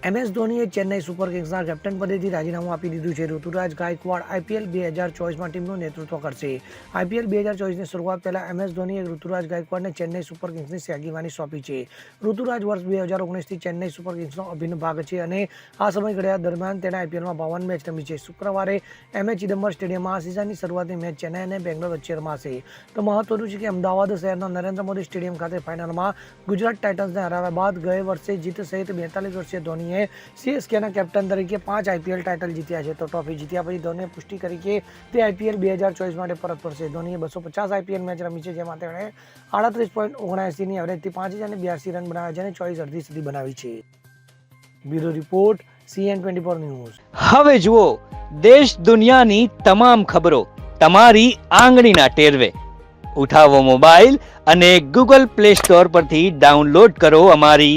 MS ધોનીએ Chennai super કિંગ્સના captain પદેથી રાજીનામું આપી દીધું છે. ઋતુરાજ ગાયકવાડ આઈપીએલ બે હજાર ચોવીસમાં ટીમનું નેતૃત્વ કરશે. આઈપીએલ બે હજાર ચોવીસની શરૂઆત પહેલાં એમ એસ ધોનીએ ઋતુરાજ ગાયકવાડને ચેન્નઈ સુપર કિંગ્સની સેગીવાની સોંપી છે. ઋતુરાજ વર્ષ બે હજાર ઓગણીસથી ચેન્નઈ સુપર કિંગ્સનો અભિન્ન ભાગ છે અને આ સમયગાળા દરમિયાન તેણે આઈપીએલમાં બાવન મેચ રમી છે. શુક્રવારે એમ એચ ચિદમ્બર સ્ટેડિયમમાં આ સિઝનની શરૂઆતની મેચ ચેન્નઈ અને બેંગ્લોર વચ્ચે રમાશે. તો મહત્વનું છે કે અમદાવાદ શહેરના નરેન્દ્ર મોદી સ્ટેડિયમ ખાતે ફાઇનલમાં ગુજરાત ટાઇટન્સને હરાવ્યા બાદ ગયે વર્ષે જીત સહિત બેતાલીસ વર્ષીય ધોનીએ સીએસકેના કેપ્ટન તરીકે પાંચ આઈપીએલ ટાઇટલ જીત્યા છે. તો ટ્રોફી જીત્યા પછી ધોનીએ પુષ્ટિ કરી કે તે આઈપીએલ બે હજાર ચોવીસ માટે પરત ફરશે. ધોનીએ બસો પચાસ આઈપીએલ મેચ રમી છે, જેમાં તેણે આડત્રીસ પોઈન્ટ ઓગણસીની એવરેજથી પાંચ હજાર બ્યાસી રન બનાવ્યા છે અને ચોવીસ અડધી સુધી બનાવી છે. Bureau report, CN twenty four news. હવે જુઓ, દેશ દુનિયાની તમામ ખબરો તમારી આંગળીના ટેરવે. ઉઠાવો મોબાઈલ અને ગૂગલ પ્લે સ્ટોર પરથી ડાઉનલોડ કરો અમારી